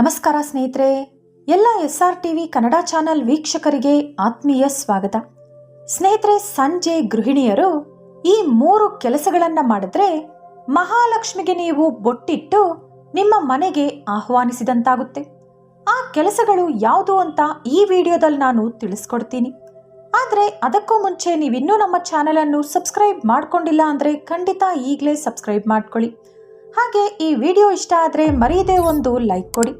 ನಮಸ್ಕಾರ ಸ್ನೇಹಿತರೆ, ಎಲ್ಲ S R TV Kannada channel ವೀಕ್ಷಕರಿಗೆ ಆತ್ಮೀಯ ಸ್ವಾಗತ. ಸ್ನೇಹಿತರೆ, ಸಂಜೆ ಗೃಹಿಣಿಯರು ಈ ಮೂರು ಕೆಲಸಗಳನ್ನ ಮಾಡಿದ್ರೆ ಮಹಾಲಕ್ಷ್ಮಿಗೆ ನೀವು ಬೊಟ್ಟಿಟ್ಟು ನಿಮ್ಮ ಮನೆಗೆ ಆಹ್ವಾನಿಸಿದಂತಾಗುತ್ತೆ. ಆ ಕೆಲಸಗಳು ಯಾವುದು ಅಂತ ಈ ವಿಡಿಯೋದಲ್ಲಿ ನಾನು ತಿಳಿಸ್ಕೊಡ್ತೀನಿ. ಆದರೆ ಅದಕ್ಕೂ ಮುಂಚೆ ನೀವಿನ್ನೂ ನಮ್ಮ ಚಾನಲನ್ನು ಸಬ್ಸ್ಕ್ರೈಬ್ ಮಾಡ್ಕೊಂಡಿಲ್ಲ ಅಂದರೆ ಖಂಡಿತ ಈಗಲೇ ಸಬ್ಸ್ಕ್ರೈಬ್ ಮಾಡ್ಕೊಳ್ಳಿ. ಹಾಗೆ ಈ ವಿಡಿಯೋ ಇಷ್ಟ ಆದರೆ ಮರೆಯದೆ ಒಂದು ಲೈಕ್ ಕೊಡಿ.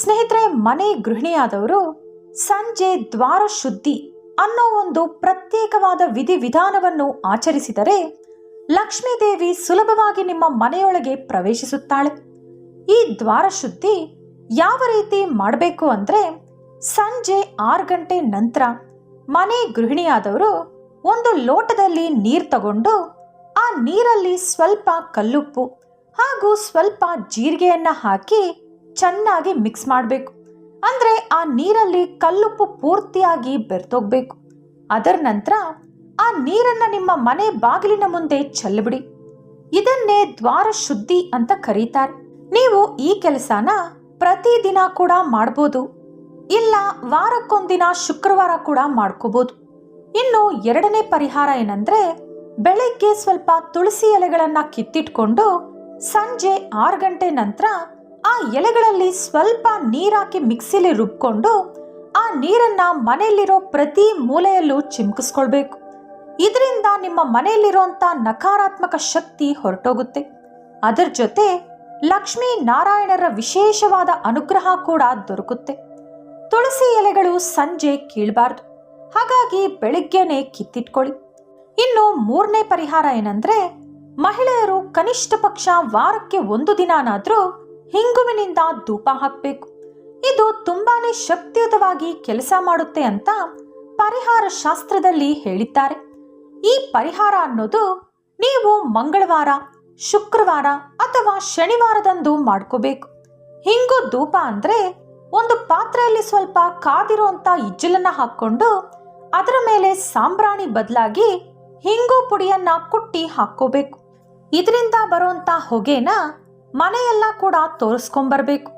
ಸ್ನೇಹಿತರೆ, ಮನೆ ಗೃಹಿಣಿಯಾದವರು ಸಂಜೆ ದ್ವಾರ ಶುದ್ಧಿ ಅನ್ನೋ ಒಂದು ಪ್ರತ್ಯೇಕವಾದ ವಿಧಿವಿಧಾನವನ್ನು ಆಚರಿಸಿದರೆ ಲಕ್ಷ್ಮೀದೇವಿ ಸುಲಭವಾಗಿ ನಿಮ್ಮ ಮನೆಯೊಳಗೆ ಪ್ರವೇಶಿಸುತ್ತಾಳೆ. ಈ ದ್ವಾರ ಶುದ್ಧಿ ಯಾವ ರೀತಿ ಮಾಡಬೇಕು ಅಂದರೆ ಸಂಜೆ ಆರು ಗಂಟೆ ನಂತರ ಮನೆ ಗೃಹಿಣಿಯಾದವರು ಒಂದು ಲೋಟದಲ್ಲಿ ನೀರು ತಗೊಂಡು ಆ ನೀರಲ್ಲಿ ಸ್ವಲ್ಪ ಕಲ್ಲುಪ್ಪು ಹಾಗೂ ಸ್ವಲ್ಪ ಜೀರಿಗೆಯನ್ನ ಹಾಕಿ ಚೆನ್ನಾಗಿ ಮಿಕ್ಸ್ ಮಾಡಬೇಕು. ಅಂದರೆ ಆ ನೀರಲ್ಲಿ ಕಲ್ಲುಪ್ಪು ಪೂರ್ತಿಯಾಗಿ ಬೆರೆತೋಗ್ಬೇಕು ಅದರ ನಂತರ ಆ ನೀರನ್ನು ನಿಮ್ಮ ಮನೆ ಬಾಗಿಲಿನ ಮುಂದೆ ಚೆಲ್ಲಬಿಡಿ. ಇದನ್ನೇ ದ್ವಾರ ಶುದ್ಧಿ ಅಂತ ಕರೀತಾರೆ. ನೀವು ಈ ಕೆಲಸನ ಪ್ರತಿದಿನ ಕೂಡ ಮಾಡ್ಬೋದು. ಇಲ್ಲ ವಾರಕ್ಕೊಂದಿನ ಶುಕ್ರವಾರ ಕೂಡ ಮಾಡ್ಕೋಬಹುದು ಇನ್ನು ಎರಡನೇ ಪರಿಹಾರ ಏನಂದ್ರೆ ಬೆಳಗ್ಗೆ ಸ್ವಲ್ಪ ತುಳಸಿ ಎಲೆಗಳನ್ನ ಕಿತ್ತಿಟ್ಕೊಂಡು ಸಂಜೆ ಆರು ಗಂಟೆ ನಂತರ ಆ ಎಲೆಗಳಲ್ಲಿ ಸ್ವಲ್ಪ ನೀರಾಕಿ ಮಿಕ್ಸಿಲಿ ರುಬ್ಕೊಂಡು ಆ ನೀರನ್ನ ಮನೆಯಲ್ಲಿರೋ ಪ್ರತಿ ಮೂಲೆಯಲ್ಲೂ ಚಿಮ್ಕಿಸ್ಕೊಳ್ಬೇಕು. ಇದರಿಂದ ನಿಮ್ಮ ಮನೆಯಲ್ಲಿರುವಂತ ನಕಾರಾತ್ಮಕ ಶಕ್ತಿ ಹೊರಟೋಗುತ್ತೆ. ಅದರ ಜೊತೆ ಲಕ್ಷ್ಮೀ ನಾರಾಯಣರ ವಿಶೇಷವಾದ ಅನುಗ್ರಹ ಕೂಡ ದೊರಕುತ್ತೆ. ತುಳಸಿ ಎಲೆಗಳು ಸಂಜೆ ಕೀಳಬಾರ್ದು. ಹಾಗಾಗಿ ಬೆಳಿಗ್ಗೆನೆ ಕಿತ್ತಿಟ್ಕೊಳ್ಳಿ. ಇನ್ನು ಮೂರನೇ ಪರಿಹಾರ ಏನಂದ್ರೆ ಮಹಿಳೆಯರು ಕನಿಷ್ಠ ಪಕ್ಷ ವಾರಕ್ಕೆ ಒಂದು ದಿನಾನಾದ್ರೂ ಹಿಂಗುವಿನಿಂದ ಧೂಪ ಹಾಕ್ಬೇಕು. ಇದು ತುಂಬಾನೇ ಶಕ್ತಿಯುತವಾಗಿ ಕೆಲಸ ಮಾಡುತ್ತೆ ಅಂತ ಪರಿಹಾರ ಶಾಸ್ತ್ರದಲ್ಲಿ ಹೇಳಿದ್ದಾರೆ. ಈ ಪರಿಹಾರ ಅನ್ನೋದು ನೀವು ಮಂಗಳವಾರ, ಶುಕ್ರವಾರ ಅಥವಾ ಶನಿವಾರದಂದು ಮಾಡ್ಕೋಬೇಕು. ಹಿಂಗು ಧೂಪ ಅಂದ್ರೆ ಒಂದು ಪಾತ್ರೆಯಲ್ಲಿ ಸ್ವಲ್ಪ ಕಾದಿರುವಂತ ಇಜ್ಜಲನ್ನ ಹಾಕೊಂಡು ಅದರ ಮೇಲೆ ಸಾಂಬ್ರಾಣಿ ಬದಲಾಗಿ ಹಿಂಗು ಪುಡಿಯನ್ನ ಕುಟ್ಟಿ ಹಾಕೋಬೇಕು ಇದರಿಂದ ಬರುವಂತ ಹೊಗೆನ ಮನೆಯೆಲ್ಲ ಕೂಡ ತೋರಿಸ್ಕೊಂಬರ್ಬೇಕು.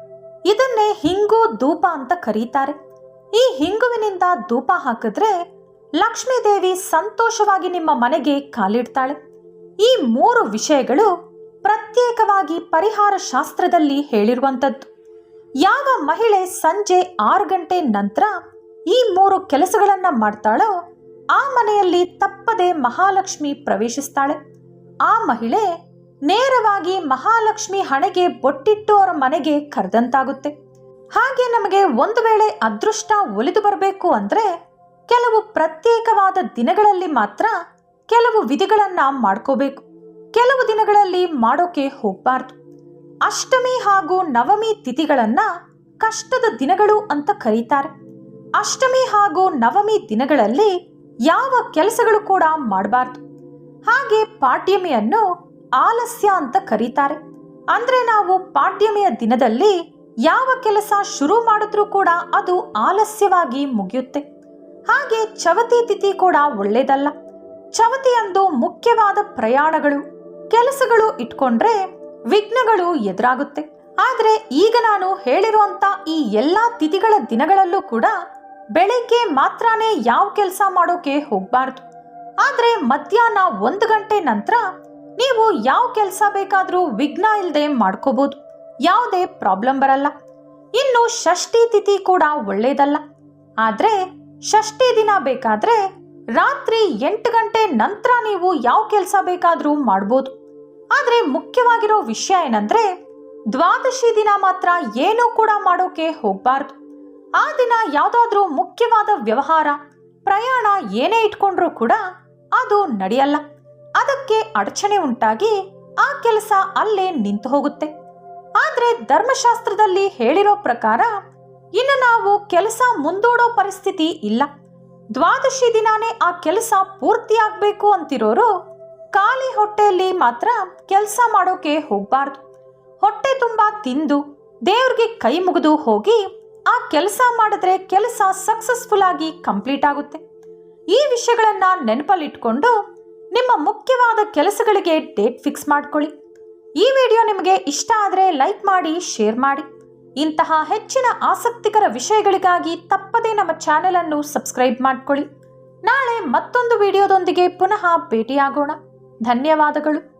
ಇದನ್ನೇ ಹಿಂಗು ಧೂಪ ಅಂತ ಕರೀತಾರೆ. ಈ ಹಿಂಗುವಿನಿಂದ ಧೂಪ ಹಾಕಿದ್ರೆ ಲಕ್ಷ್ಮೀದೇವಿ ಸಂತೋಷವಾಗಿ ನಿಮ್ಮ ಮನೆಗೆ ಕಾಲಿಡ್ತಾಳೆ. ಈ ಮೂರು ವಿಷಯಗಳು ಪ್ರತ್ಯೇಕವಾಗಿ ಪರಿಹಾರ ಶಾಸ್ತ್ರದಲ್ಲಿ ಹೇಳಿರುವಂಥದ್ದು. ಯಾವ ಮಹಿಳೆ ಸಂಜೆ ಆರು ಗಂಟೆ ನಂತರ ಈ ಮೂರು ಕೆಲಸಗಳನ್ನು ಮಾಡ್ತಾಳೋ, ಆ ಮನೆಯಲ್ಲಿ ತಪ್ಪದೆ ಮಹಾಲಕ್ಷ್ಮಿ ಪ್ರವೇಶಿಸ್ತಾಳೆ. ಆ ಮಹಿಳೆ ನೇರವಾಗಿ ಮಹಾಲಕ್ಷ್ಮಿ ಹಣೆಗೆ ಬೊಟ್ಟಿಟ್ಟು ಅವರ ಮನೆಗೆ ಕರೆದಂತಾಗುತ್ತೆ. ಹಾಗೆ ನಮಗೆ ಒಂದು ವೇಳೆ ಅದೃಷ್ಟ ಒಲಿದು ಬರಬೇಕು ಅಂದ್ರೆ ಕೆಲವು ಪ್ರತ್ಯೇಕವಾದ ದಿನಗಳಲ್ಲಿ ಮಾತ್ರ ಕೆಲವು ವಿಧಿಗಳನ್ನ ಮಾಡ್ಕೋಬೇಕು. ಕೆಲವು ದಿನಗಳಲ್ಲಿ ಮಾಡೋಕೆ ಹೋಗ್ಬಾರ್ದು. ಅಷ್ಟಮಿ ಹಾಗೂ ನವಮಿ ತಿಥಿಗಳನ್ನ ಕಷ್ಟದ ದಿನಗಳು ಅಂತ ಕರೀತಾರೆ. ಅಷ್ಟಮಿ ಹಾಗೂ ನವಮಿ ದಿನಗಳಲ್ಲಿ ಯಾವ ಕೆಲಸಗಳು ಕೂಡ ಮಾಡಬಾರ್ದು. ಹಾಗೆ ಪಾಡ್ಯಮಿಯನ್ನು ಆಲಸ್ಯ ಅಂತ ಕರೀತಾರೆ. ಅಂದ್ರೆ ನಾವು ಪಾಡ್ಯಮಿಯ ದಿನದಲ್ಲಿ ಯಾವ ಕೆಲಸ ಶುರು ಮಾಡಿದ್ರೂ ಕೂಡ ಅದು ಆಲಸ್ಯವಾಗಿ ಮುಗಿಯುತ್ತೆ. ಹಾಗೆ ಚವತಿ ತಿಥಿ ಕೂಡ ಒಳ್ಳೇದಲ್ಲ ಚವತಿಯಂದು ಮುಖ್ಯವಾದ ಪ್ರಯಾಣಗಳು. ಕೆಲಸಗಳು ಇಟ್ಕೊಂಡ್ರೆ ವಿಘ್ನಗಳು ಎದುರಾಗುತ್ತೆ. ಆದ್ರೆ ಈಗ ನಾನು ಹೇಳಿರುವಂತ ಈ ಎಲ್ಲಾ ತಿಥಿಗಳ ದಿನಗಳಲ್ಲೂ ಕೂಡ ಬೆಳಿಗ್ಗೆ ಮಾತ್ರನೇ ಯಾವ ಕೆಲಸ ಮಾಡೋಕೆ ಹೋಗ್ಬಾರ್ದು. ಆದ್ರೆ ಮಧ್ಯಾಹ್ನ ಒಂದು ಗಂಟೆ ನಂತರ ನೀವು ಯಾವ ಕೆಲಸ ಬೇಕಾದರೂ ವಿಘ್ನ ಇಲ್ಲದೆ ಮಾಡ್ಕೋಬಹುದು ಯಾವುದೇ ಪ್ರಾಬ್ಲಮ್ ಬರಲ್ಲ. ಇನ್ನು ಷಷ್ಠಿ ತಿಥಿ ಕೂಡ ಒಳ್ಳೇದಲ್ಲ. ಆದ್ರೆ ಷಷ್ಠಿ ದಿನ ಬೇಕಾದ್ರೆ ರಾತ್ರಿ ಎಂಟು ಗಂಟೆ ನಂತರ ನೀವು ಯಾವ ಕೆಲಸ ಬೇಕಾದರೂ ಮಾಡ್ಬೋದು. ಆದ್ರೆ ಮುಖ್ಯವಾಗಿರೋ ವಿಷಯ ಏನಂದ್ರೆ ದ್ವಾದಶಿ ದಿನ ಮಾತ್ರ ಏನೂ ಕೂಡ ಮಾಡೋಕೆ ಹೋಗ್ಬಾರ್ದು. ಆ ದಿನ ಯಾವುದಾದ್ರೂ ಮುಖ್ಯವಾದ ವ್ಯವಹಾರ, ಪ್ರಯಾಣ ಏನೇ ಇಟ್ಕೊಂಡ್ರೂ ಕೂಡ ಅದು ನಡೆಯಲ್ಲ. ಅದಕ್ಕೆ ಅಡಚಣೆ ಉಂಟಾಗಿ ಆ ಕೆಲಸ ಅಲ್ಲೇ ನಿಂತು ಹೋಗುತ್ತೆ. ಆದ್ರೆ ಧರ್ಮಶಾಸ್ತ್ರದಲ್ಲಿ ಹೇಳಿರೋ ಪ್ರಕಾರ ಇನ್ನು ನಾವು ಕೆಲಸ ಮುಂದೂಡೋ ಪರಿಸ್ಥಿತಿ ಇಲ್ಲ. ದ್ವಾದಶಿ ದಿನಾನೇ ಆ ಕೆಲಸ ಪೂರ್ತಿ ಆಗ್ಬೇಕು ಅಂತಿರೋರು ಖಾಲಿ ಹೊಟ್ಟೆಯಲ್ಲಿ ಮಾತ್ರ ಕೆಲಸ ಮಾಡೋಕೆ ಹೋಗ್ಬಾರ್ದು. ಹೊಟ್ಟೆ ತುಂಬಾ ತಿಂದು ದೇವ್ರಿಗೆ ಕೈ ಮುಗಿದು ಹೋಗಿ ಆ ಕೆಲಸ ಮಾಡಿದ್ರೆ ಕೆಲಸ ಸಕ್ಸಸ್ಫುಲ್ ಆಗಿ ಕಂಪ್ಲೀಟ್ ಆಗುತ್ತೆ. ಈ ವಿಷಯಗಳನ್ನ ನೆನಪಲ್ಲಿಟ್ಕೊಂಡು ನಿಮ್ಮ ಮುಖ್ಯವಾದ ಕೆಲಸಗಳಿಗೆ ಡೇಟ್ ಫಿಕ್ಸ್ ಮಾಡ್ಕೊಳ್ಳಿ. ಈ ವಿಡಿಯೋ ನಿಮಗೆ ಇಷ್ಟ ಆದರೆ ಲೈಕ್ ಮಾಡಿ, ಶೇರ್ ಮಾಡಿ. ಇಂತಹ ಹೆಚ್ಚಿನ ಆಸಕ್ತಿಕರ ವಿಷಯಗಳಿಗಾಗಿ ತಪ್ಪದೇ ನಮ್ಮ ಚಾನೆಲ್ ಅನ್ನು ಸಬ್ಸ್ಕ್ರೈಬ್ ಮಾಡ್ಕೊಳ್ಳಿ. ನಾಳೆ ಮತ್ತೊಂದು ವಿಡಿಯೋದೊಂದಿಗೆ ಪುನಃ ಭೇಟಿಯಾಗೋಣ. ಧನ್ಯವಾದಗಳು.